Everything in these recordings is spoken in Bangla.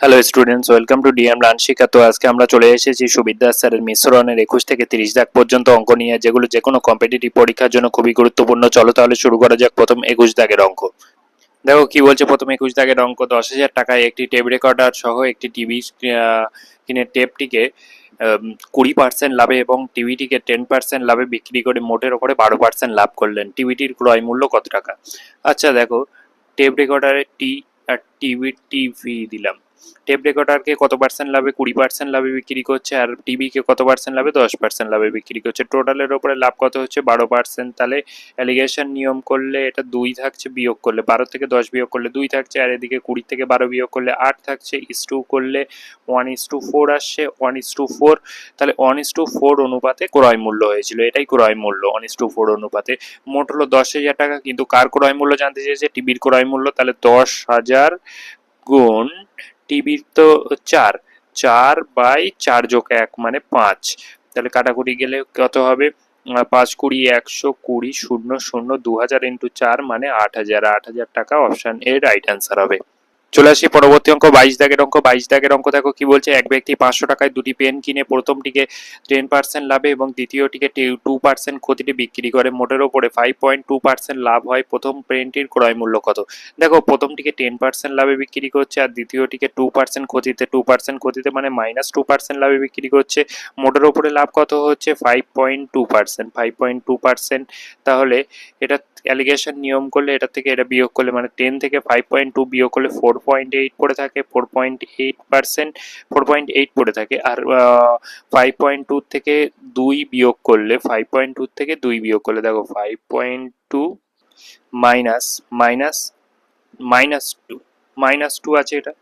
Hello students welcome to DM Lanshika তো আজকে আমরা চলে এসেছি সুবিদ্যা স্যারের মিশ্রণের একুশ থেকে তিরিশ দাগ পর্যন্ত অঙ্ক নিয়ে, যেগুলো যে কোনো কম্পিটিটিভ পরীক্ষার জন্য খুবই গুরুত্বপূর্ণ। চলো তাহলে শুরু করা যাক প্রথম একুশ দাগের অঙ্ক। দেখো, কি বলছে প্রথম একুশ দাগের অঙ্ক? দশ হাজার টাকায় একটি টেপ রেকর্ডার সহ একটি টিভি কিনে টেপটিকে কুড়ি পার্সেন্ট লাভে এবং টিভিটিকে টেন পার্সেন্ট লাভে বিক্রি করে মোটের ওপরে বারো পার্সেন্ট লাভ করলেন। টিভিটির ক্রয় মূল্য কত টাকা? আচ্ছা দেখো টেপ রেকর্ডারে টি আর টিভি টিভি দিলাম। টেপ রেকর্ডারকে কত পার্সেন্ট লাভে, কুড়ি পার্সেন্ট লাভে বিক্রি করছে আর টিভিকে কত পার্সেন্ট লাভে, দশ পার্সেন্ট লাভে বিক্রি করছে? টোটালের ওপরে লাভ কত হচ্ছে? বারো পার্সেন্ট তাহলে অ্যালিগেশন নিয়ম করলে এটা দুই থাকছে, বিয়োগ করলে বারো থেকে দশ বিয়োগ করলে দুই থাকছে, আর এদিকে কুড়ি থেকে বারো বিয়োগ করলে আট থাকছে ইস টু করলে ওয়ান ইস টু ফোর আসছে ওয়ান ইস টু ফোর তাহলে ওয়ান ইস টু ফোর অনুপাতে ক্রয় মূল্য হয়েছিল, এটাই ক্রয় মূল্য ওয়ান ইস টু ফোর অনুপাতে। মোট হলো দশ হাজার টাকা, কিন্তু কার ক্রয় মূল্য জানতে চেয়েছে? টিভির ক্রয় মূল্য, তাহলে দশ হাজার গুণ টিভির তো চার চার বাই চার যোগ এক মানে পাঁচ। তাহলে কাটাকুটি গেলে কত হবে? পাঁচ কুড়ি একশো কুড়ি শূন্য শূন্য দু হাজার ইন্টু চার মানে আট হাজার। আট হাজার টাকা অপশান এ রাইট অ্যান্সার হবে। চলে আসি পরবর্তী অঙ্ক, বাইশ দাগের অঙ্ক, বাইশ দাগের অঙ্ক দেখো কি বলছে? এক ব্যক্তি পাঁচশো টাকায় দুটি পেন কিনে প্রথমটিকে টেন পার্সেন্ট লাভে এবং দ্বিতীয়টিকে টু পার্সেন্ট ক্ষতিতে বিক্রি করে। মোটের ওপরে ফাইভ পয়েন্ট টু পার্সেন্ট লাভ হয়। প্রথম পেনটির ক্রয় মূল্য কত? দেখো, প্রথমটিকে টেন পার্সেন্ট লাভে বিক্রি করছে আর দ্বিতীয়টিকে টু পার্সেন্ট ক্ষতিতে টু পার্সেন্ট ক্ষতিতে মানে মাইনাস টু পার্সেন্ট লাভে বিক্রি করছে। মোটের ওপরে লাভ কত হচ্ছে? Five point two percent five point two percent তাহলে এটা অ্যালিগেশন নিয়ম করলে এটা থেকে এটা বিয়োগ করলে মানে টেন থেকে ফাইভ পয়েন্ট টু বিয়োগ করলে ফোর পয়েন্ট এইট পড়ে থাকে four point eight percent four point eight পড়ে থাকে। আর ফাইভ পয়েন্ট টু থেকে দুই বিয়োগ করলে ফাইভ পয়েন্ট টু থেকে দুই বিয়োগ করলে, দেখো five point two minus minus minus two minus two আছে এটা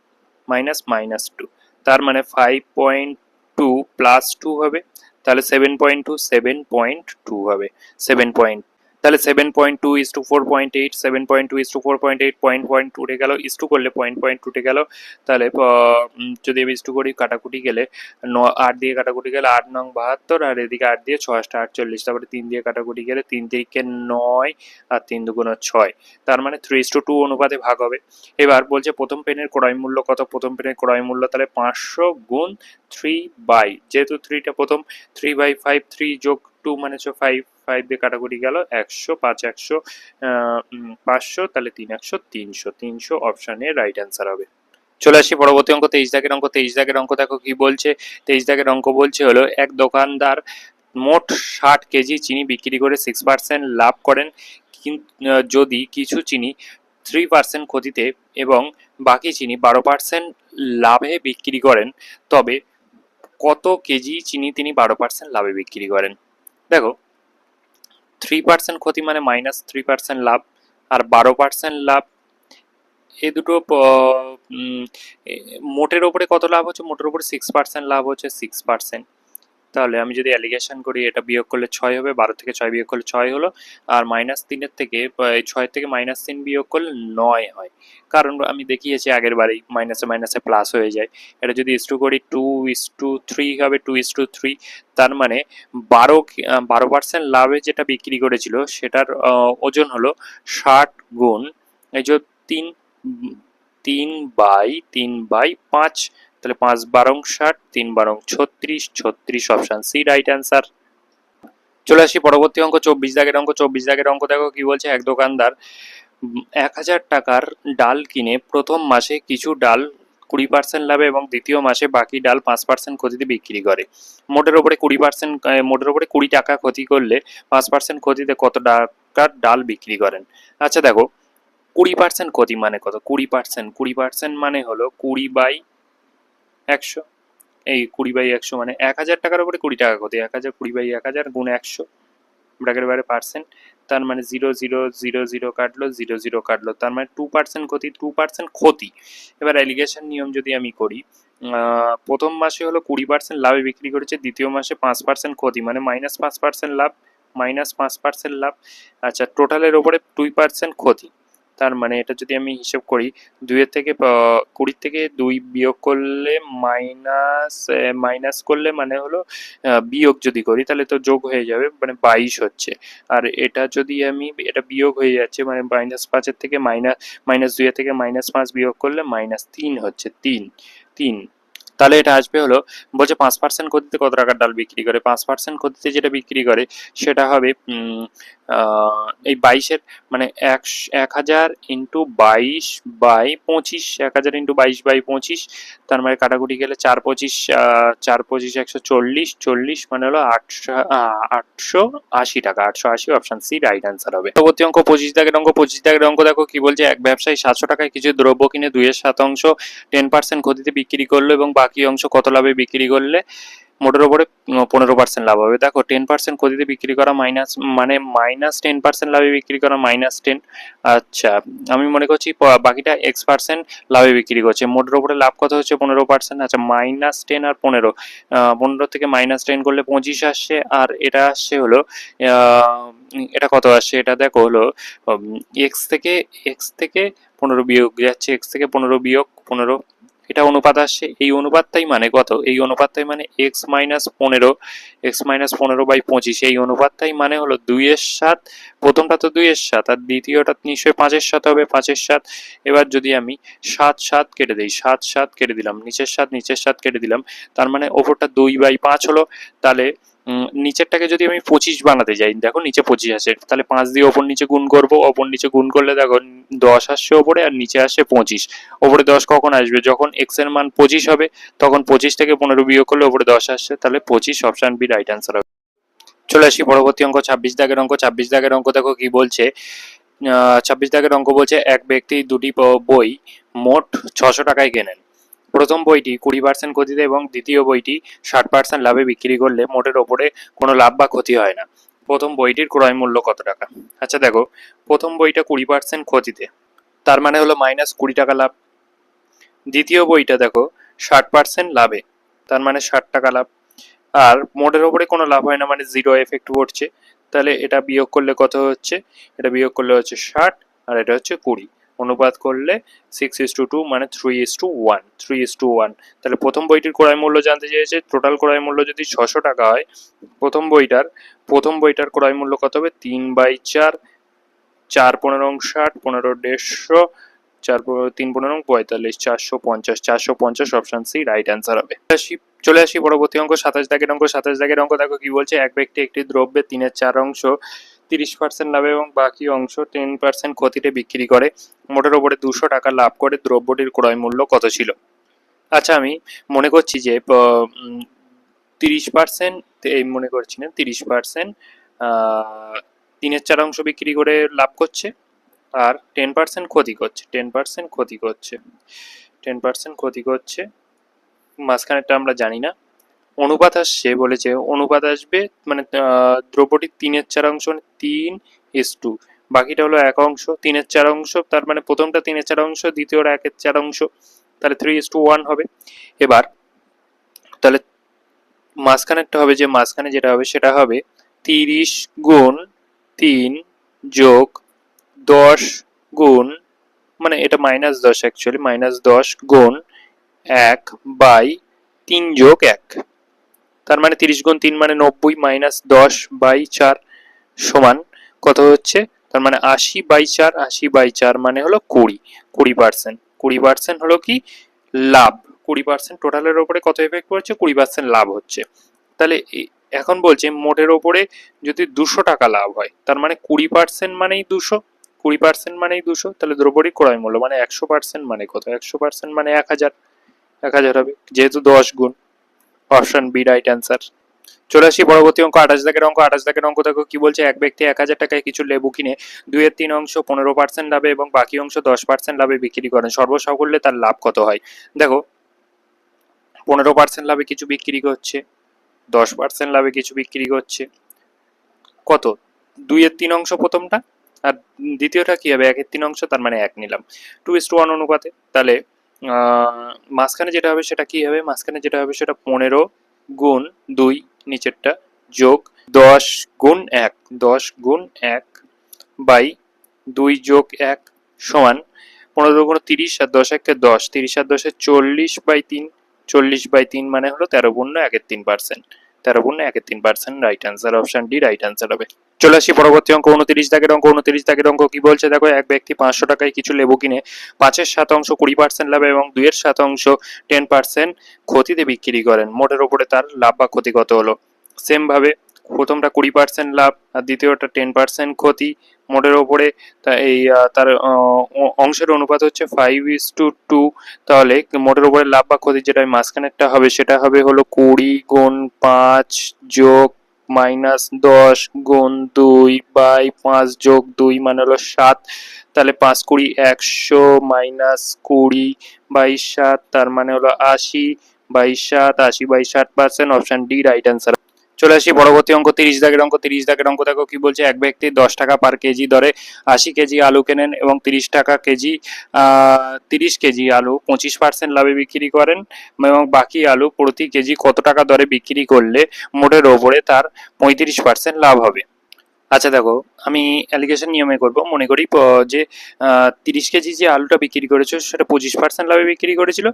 মাইনাস মাইনাস টু তার মানে five point two plus two হবে, তাহলে seven point two seven point two হবে সেভেন পয়েন্ট তাহলে seven point two is to four point eight seven point two is to four point eight point point টুটে গেল ইস টু করলে পয়েন্ট পয়েন্ট টুটে গেল, তাহলে যদি আমি ইস টু করি কাটাকুটি গেলে ন, আট দিয়ে কাটাকুটি গেলে আট নং বাহাত্তর, আর এদিকে আট দিয়ে ছয় আটটা আটচল্লিশ, তারপরে তিন দিয়ে কাটাকুটি গেলে তিন তিরিকে নয় আর তিন দুগুণ ছয়, তার মানে থ্রি ইস টু টু অনুপাতে ভাগ হবে। এবার বলছে প্রথম পেনের ক্রয় মূল্য কত? প্রথম পেনের ক্রয় মূল্য তাহলে পাঁচশো গুণ থ্রি বাই যেহেতু থ্রিটা প্রথম থ্রি বাই ফাইভ থ্রি যোগ টু মানে হচ্ছে ফাইভ ফাইভ দিয়ে কাটাকুটি গেল একশো, পাঁচ একশো পাঁচশো, তাহলে তিন একশো, তিনশো তিনশো অপশানে রাইট অ্যান্সার হবে। চলে আসি পরবর্তী অঙ্ক, তেইশ দাগের অঙ্ক, তেইশ দাগের অঙ্ক দেখো কি বলছে? তেইশ দাগের অঙ্ক বলছে হলো, এক দোকানদার মোট ষাট কেজি চিনি বিক্রি করে সিক্স পার্সেন্ট লাভ করেন যদি কিছু চিনি থ্রি পার্সেন্ট ক্ষতিতে এবং বাকি চিনি বারো পার্সেন্ট লাভে বিক্রি করেন, তবে কত কেজি চিনি তিনি বারো পার্সেন্ট লাভে বিক্রি করেন? দেখো থ্রি পার্সেন্ট ক্ষতি মানে মাইনাস থ্রি পার্সেন্ট লাভ আর বারো পার্সেন্ট লাভ এই দুটো মোটের ওপরে কত লাভ হচ্ছে? মোটের ওপরে সিক্স পার্সেন্ট লাভ হচ্ছে সিক্স পার্সেন্ট তাহলে আমি যদি অ্যালিগেশন করি, এটা বিয়োগ করলে ছয় হবে, বারো থেকে ছয় বিয়োগ করলে ছয় হলো, আর মাইনাস তিনের থেকে ছয় থেকে মাইনাস তিন বিয়োগ করলে নয় হয়। কারণ আমি দেখিয়েছি আগের বারেই মাইনাসে মাইনাসে প্লাস হয়ে যায়। এটা যদি ইস টু করি টু ইস টু থ্রি হবে two is to two three মানে বারো বারো পার্সেন্ট লাভে যেটা বিক্রি করেছিল, সেটার ওজন হলো ষাট গুণ, এই যে তিন তিন বাই তিন বাই পাঁচ তাহলে পাঁচ বারং ষাট, তিন বারং ছত্রিশ ছত্রিশ অপশান সি রাইট অ্যান্সার চলে আসি পরবর্তী অঙ্ক, চব্বিশ দাগের অঙ্ক, চব্বিশ দাগের অঙ্ক দেখো কি বলছে, এক দোকানদার এক হাজার টাকার ডাল কিনে প্রথম মাসে কিছু ডাল কুড়ি পার্সেন্ট লাভে এবং দ্বিতীয় মাসে বাকি ডাল পাঁচ পার্সেন্ট ক্ষতিতে বিক্রি করে। মোটের ওপরে কুড়ি পার্সেন্ট মোটের ওপরে কুড়ি টাকা ক্ষতি করলে পাঁচ পার্সেন্ট ক্ষতিতে কত টাকার ডাল বিক্রি করেন? আচ্ছা দেখো, কুড়ি পার্সেন্ট ক্ষতি মানে কত? কুড়ি পার্সেন্ট কুড়ি পার্সেন্ট মানে হলো কুড়ি বাই একশো। এই কুড়ি বাই একশো মানে এক হাজার টাকার উপরে কুড়ি টাকা ক্ষতি। এক হাজার, কুড়ি বাই এক হাজার গুণ একশো। ব্র্যাকের বাইরে পার্সেন্ট। তার মানে জিরো জিরো জিরো জিরো কাটলো, জিরো জিরো কাটলো। তার মানে টু পার্সেন্ট ক্ষতি, টু পার্সেন্ট ক্ষতি। এবার অ্যালিগেশন নিয়ম যদি আমি করি প্রথম মাসে হলো কুড়ি পার্সেন্ট লাভে বিক্রি করেছে, দ্বিতীয় মাসে পাঁচ পার্সেন্ট ক্ষতি। মানে মাইনাস পাঁচ পার্সেন্ট লাভ মাইনাস পাঁচ পার্সেন্ট লাভ। আচ্ছা টোটালের ওপরে দুই পার্সেন্ট ক্ষতি। তার মানে এটা যদি আমি হিসেব করি, দুইয়ের থেকে কুড়ির থেকে দুই বিয়োগ করলে মাইনাস মাইনাস করলে মানে হলো বিয়োগ যদি করি তাহলে তো যোগ হয়ে যাবে মানে বাইশ হচ্ছে। আর এটা যদি আমি, এটা বিয়োগ হয়ে যাচ্ছে মানে মাইনাস পাঁচের থেকে মাইনাস মাইনাস দুইয়ের থেকে মাইনাস পাঁচ বিয়োগ করলে মাইনাস তিন হচ্ছে, তিন তিন। তাহলে এটা আসবে হলো, বলছে পাঁচ পার্সেন্ট গতিতে কত টাকার ডাল বিক্রি করে? পাঁচ পার্সেন্ট গতিতে যেটা বিক্রি করে, সেটা হবে এই বাইশের মানে এক এক হাজার ইন্টু বাইশ বাই পঁচিশ এক হাজার ইন্টু বাইশ বাই পঁচিশ, তার মানে কাটাকুটি গেলে চার পঁচিশ চার পঁচিশ একশো চল্লিশ চল্লিশ মানে হলো আটশো আটশো আশি টাকা, আটশো আশি অপশন সি রাইট অ্যান্সার হবে। পরবর্তী অঙ্ক, পঁচিশ দাগের অঙ্ক, পঁচিশ দাগের অঙ্ক দেখো কি বলছে, এক ব্যবসায়ী সাতশো টাকায় কিছু দ্রব্য কিনে দুইয়ের শতাংশ টেন পার্সেন্ট ক্ষতিতে বিক্রি করল এবং বাকি অংশ কত লাভে বিক্রি করলে মোটের ওপরে পনেরো পার্সেন্ট লাভ হবে? দেখো টেন পার্সেন্ট ক্ষতিতে বিক্রি করা মাইনাস মানে মাইনাস টেন পার্সেন্ট লাভে বিক্রি করা মাইনাস টেন আচ্ছা আমি মনে করছি বাকিটা এক্স পার্সেন্ট লাভে বিক্রি করছে। মোটের ওপরে লাভ কত হচ্ছে? পনেরো পার্সেন্ট আচ্ছা মাইনাস টেন আর পনেরো পনেরো থেকে মাইনাস টেন করলে পঁচিশ আসছে, আর এটা আসছে হলো এটা কত আসছে? এটা দেখো হলো এক্স থেকে এক্স থেকে পনেরো বিয়োগ, যাচ্ছে এক্স থেকে পনেরো বিয়োগ, পনেরো এটা অনুপাত আসছে এই অনুপাতটাই মানে কত? এই অনুপাতটাই মানে এক্স মাইনাস পনেরো এক্স মাইনাস পনেরো বাই পঁচিশ, এই অনুপাতটাই মানে হলো দুইয়ের সাত, প্রথমটা তো দুইয়ের সাত, আর দ্বিতীয়টা নিশ্চয়ই পাঁচের সাত হবে, পাঁচের সাত। এবার যদি আমি সাত সাত কেটে দিই, সাত সাত কেটে দিলাম, নিচের সাত নিচের সাত কেটে দিলাম, তার মানে ওপরটা দুই বাই পাঁচ হলো, তাহলে নিচেরটাকে যদি আমি পঁচিশ বানাতে যাই, দেখো নিচে পঁচিশ আসে, তাহলে পাঁচ দিয়ে ওপর নিচে গুণ করব, ওপর নিচে গুণ করলে দেখো দশ আসছে ওপরে আর নিচে আসছে পঁচিশ। ওপরে দশ কখন আসবে? যখন এক্সের মান পঁচিশ হবে, তখন পঁচিশ থেকে পনেরো বিয়োগ করলে ওপরে দশ আসছে, তাহলে পঁচিশ অপশন বি রাইট অ্যান্সার হবে। চলে আসি পরবর্তী অঙ্ক, ছাব্বিশ দাগের অঙ্ক, ছাব্বিশ দাগের অঙ্ক দেখো কি বলছে। ছাব্বিশ দাগের অঙ্ক বলছে, এক ব্যক্তি দুটি বই মোট ছশো টাকায় কেনেন? প্রথম বইটি কুড়ি পার্সেন্ট ক্ষতিতে এবং দ্বিতীয় বইটি ষাট পার্সেন্ট লাভে বিক্রি করলে মোটের ওপরে কোনো লাভ বা ক্ষতি হয় না। প্রথম বইটির ক্রয় মূল্য কত টাকা? আচ্ছা দেখো, প্রথম বইটা কুড়ি পার্সেন্ট ক্ষতিতে তার মানে হলো মাইনাস কুড়ি টাকা লাভ। দ্বিতীয় বইটা দেখো, ষাট পার্সেন্ট লাভে, তার মানে ষাট টাকা লাভ। আর মোটের ওপরে কোনো লাভ হয় না মানে জিরো এফেক্ট পড়ছে। তাহলে এটা বিয়োগ করলে কত হচ্ছে? এটা বিয়োগ করলে হচ্ছে ষাট, আর এটা হচ্ছে কুড়ি। অনুপাত করলে six is to two two three is to one three is to one তাহলে প্রথম বইটির ক্রয় মূল্য জানতে চেয়েছে টোটাল ক্রয় মূল্য যদি ছশো টাকা হয়, প্রথম বইটার প্রথম বইটার ক্রয় মূল্য কত হবে? তিন বাই চার চার পনেরো ষাট, পনেরো দেড়শো, চার তিন পনেরো পঁয়তাল্লিশ, চারশো পঞ্চাশ চারশো পঞ্চাশ অপশন সি রাইট অ্যান্সার হবে। চলে আসি পরবর্তী অঙ্ক, সাতাশ দাগের অঙ্ক, সাতাশ দাগের অঙ্ক দেখো কি বলছে? এক ব্যক্তি একটি দ্রব্যের তিনের চার অংশ তিরিশ পার্সেন্ট লাভে এবং বাকি অংশ টেন পার্সেন্ট ক্ষতিতে বিক্রি করে। মোটের ওপরে দুশো টাকা লাভ করে দ্রব্যটির ক্রয় মূল্য কত ছিল? আচ্ছা আমি মনে করছি যে তিরিশ পার্সেন্ট এই মনে করছি না, তিরিশ পার্সেন্ট তিনের চার অংশ বিক্রি করে লাভ করছে আর টেন পার্সেন্ট ক্ষতি করছে টেন পার্সেন্ট ক্ষতি করছে টেন পার্সেন্ট ক্ষতি করছে। মাঝখানেরটা আমরা জানি না। অনুপাত আসছে বলেছে অনুপাত আসবে মানে আহ, দ্রব্যটির তিনের চার অংশ তিন এস টু। বাকিটা হলো এক অংশ তিনের চার অংশ তার মানে প্রথমটা তিনের চার অংশ দ্বিতীয়টা একের চার অংশ তাহলে থ্রি ইস টু ওয়ান হবে। এবার তাহলে মাঝখানেরটা হবে যে মাঝখানে যেটা হবে সেটা হবে তিরিশ গুণ তিন যোগ দশ গুণ মানে এটা মাইনাস দশ অ্যাকচুয়ালি মাইনাস দশ গুণ এক বাই তিন যোগ এক। তার মানে তিরিশ গুণ তিন মানে নব্বই মাইনাস দশ বাই চার সমান কত হচ্ছে? তার মানে আশি বাই চার, আশি বাই চার মানে হলো কুড়ি কুড়ি পার্সেন্ট কুড়ি পার্সেন্ট হলো কি? লাভ। কুড়ি পার্সেন্ট টোটালের ওপরে কত এফেক্ট পড়ছে? কুড়ি পার্সেন্ট লাভ হচ্ছে। তাহলে এখন বলছে মোটের ওপরে যদি দুশো টাকা লাভ হয়, তার মানে কুড়ি পার্সেন্ট মানেই দুশো, কুড়ি পার্সেন্ট মানেই দুশো, তাহলে দ্রব্যটি ক্রয় মূল্য মানে একশো পার্সেন্ট মানে কত? একশো পার্সেন্ট মানে এক হাজার এক হাজার হবে। যেহেতু দশ গুণ। অপশন বি রাইট অ্যান্সার চলে আসি পরবর্তী অঙ্ক, আঠাশ দাগের অঙ্ক। আঠাশ দাগের অঙ্ক দেখো কি বলছে? এক ব্যক্তি এক হাজার টাকায় কিছু লেবু কিনে দুইয়ের তিন অংশ পনেরো পার্সেন্ট লাভে এবং বাকি অংশ দশ পার্সেন্ট লাভে বিক্রি করেন। সর্বসাকুল্যে তার লাভ কত হয়? দেখো, পনেরো পার্সেন্ট লাভে কিছু বিক্রি করছে, দশ পার্সেন্ট লাভে কিছু বিক্রি করছে। কত? দুইয়ের তিন অংশ প্রথমটা, আর দ্বিতীয়টা কি হবে? একের তিন অংশ, তার মানে এক নিলাম। টু ইস টু ওয়ান অনুপাতে, তাহলে মাঝখানে যেটা হবে সেটা কি হবে? মাঝখানে যেটা হবে সেটা পনেরো গুণ দুই, নিচেরটা যোগ দশ গুণ এক, দশ গুণ এক বাই দুই যোগ এক সমান পনেরো গুণ তিরিশ আর দশ একে দশ, তিরিশ আর দশে চল্লিশ বাই তিন, চল্লিশ বাই তিন মানে হলো তেরো গুণ একের তিন পার্সেন্ট তেরো গুণ একে তিন percent right answer option D right answer হবে। চলে আসি পরবর্তী অঙ্ক, উনত্রিশ দাগের অঙ্ক, উনত্রিশ দাগের অঙ্ক কি বলছে? দেখো, এক ব্যক্তি পাঁচশো টাকায় কিছু লেবু কিনে পাঁচের শতাংশ কুড়ি পার্সেন্ট লাভে এবং দুইয়ের শতাংশ টেন পার্সেন্ট ক্ষতিতে বিক্রি করেন। মোটের ওপরে তার লাভ বা ক্ষতি কত হলো সেমভাবে প্রথমটা কুড়ি পার্সেন্ট লাভ আর দ্বিতীয়টা টেন পার্সেন্ট ক্ষতি। মোটের ওপরে এই তার অংশের অনুপাত হচ্ছে ফাইভ ইস টু টু তাহলে মোটের ওপরে লাভ বা ক্ষতি যেটা মাঝখানেরটা হবে, সেটা হবে হলো কুড়ি গুণ পাঁচ যোগ মাইনাস দশ গুণ দুই বাই পাঁচ যোগ দুই মানে হলো সাত, তাহলে পাঁচ কুড়ি একশো মাইনাস কুড়ি বাই সাত, তার মানে হলো আশি বাই সাত, আশি বাই ষাট percent option D right answer চলে আসি, পরবর্তী অঙ্ক, তিরিশ দাগের অঙ্ক, তিরিশ দাগের অঙ্ক, দেখো কি বলছে, এক ব্যক্তি দশ টাকা পার কেজি দরে আশি কেজি আলু কেনেন এবং তিরিশ টাকা কেজি তিরিশ কেজি আলু, পঁচিশ পার্সেন্ট লাভে বিক্রি করেন এবং বাকি আলু প্রতি কেজি কত টাকা দরে বিক্রি করলে মোটের ওপরে তার পঁয়ত্রিশ পার্সেন্ট লাভ হবে। আচ্ছা দেখো, আমি অ্যালিগেশন নিয়মে করব। মনে করি যে তিরিশ কেজি যে আলুটা বিক্রি করেছ, সেটা পঁচিশ পার্সেন্ট লাভে বিক্রি করেছিল।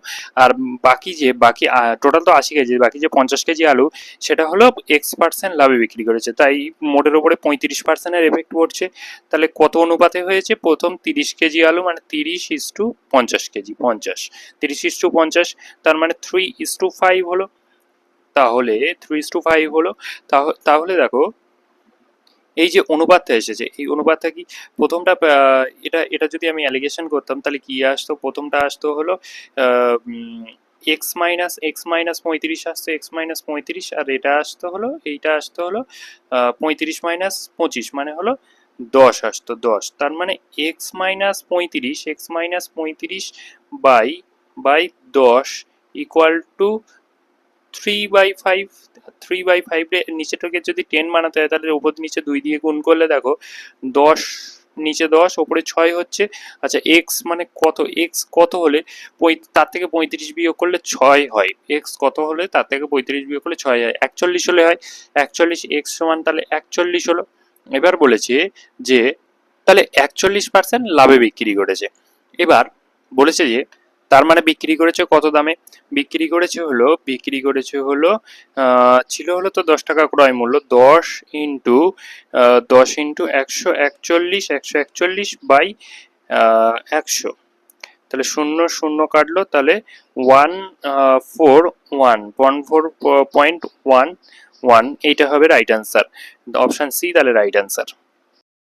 আর বাকি যে, বাকি টোটাল তো আশি কেজি, বাকি যে পঞ্চাশ কেজি আলু, সেটা হলো এক্স পার্সেন্ট লাভে বিক্রি করেছে। তাই মোটের উপরে পঁয়ত্রিশ পার্সেন্টের এফেক্ট পড়ছে। তাহলে কত অনুপাতে হয়েছে? প্রথম তিরিশ কেজি আলু মানে তিরিশ ইস টু পঞ্চাশ কেজি, পঞ্চাশ। তিরিশ ইস টু পঞ্চাশ, তার মানে থ্রি ইস টু ফাইভ হলো। তাহলে থ্রি ইস টু ফাইভ হলো। তাহলে দেখো এই যে অনুপাতটা এসেছে, এই অনুপাতটা কি প্রথমটা এটা এটা যদি আমি অ্যালিগেশন করতাম, তাহলে কি আসতো? প্রথমটা আসতো হলো এক্স মাইনাস এক্স মাইনাস পঁয়ত্রিশ আসতো এক্স মাইনাস পঁয়ত্রিশ, আর এটা আসতো হলো, এইটা আসতো হলো পঁয়ত্রিশ মাইনাস পঁচিশ মানে হলো দশ আসতো, দশ। তার মানে এক্স মাইনাস পঁয়ত্রিশ এক্স মাইনাস পঁয়ত্রিশ বাই বাই দশ equal to three by five three by five নিচেটাকে যদি টেন বানাতে হয়, তাহলে উপর নিচে দুই দিয়ে গুণ করলে দেখো দশ, নিচে দশ, ওপরে ছয় হচ্ছে। আচ্ছা এক্স মানে কত? এক্স কত হলে তার থেকে পঁয়ত্রিশ বিয়োগ করলে ছয় হয়। এক্স কত হলে? তার থেকে পঁয়ত্রিশ বিয়োগ করলে ছয় হয়। একচল্লিশ হলে হয়। একচল্লিশ এক্স সমান তাহলে একচল্লিশ হলো। এবার বলেছে যে, তাহলে একচল্লিশ পার্সেন্ট লাভে বিক্রি করেছে। এবার বলেছে যে তার মানে বিক্রি করেছে কত দামে? বিক্রি করেছে হলো, বিক্রি করেছে হলো ছিল হলো তো দশ টাকা ক্রয় মূল্য, দশ ইন্টু দশ ইন্টু একশো একচল্লিশ একশো একচল্লিশ বাই একশো। তাহলে শূন্য শূন্য কাটলো, তাহলে one four, one one four point one one, এইটা হবে রাইট অ্যান্সার অপশান সি, তাহলে রাইট অ্যান্সার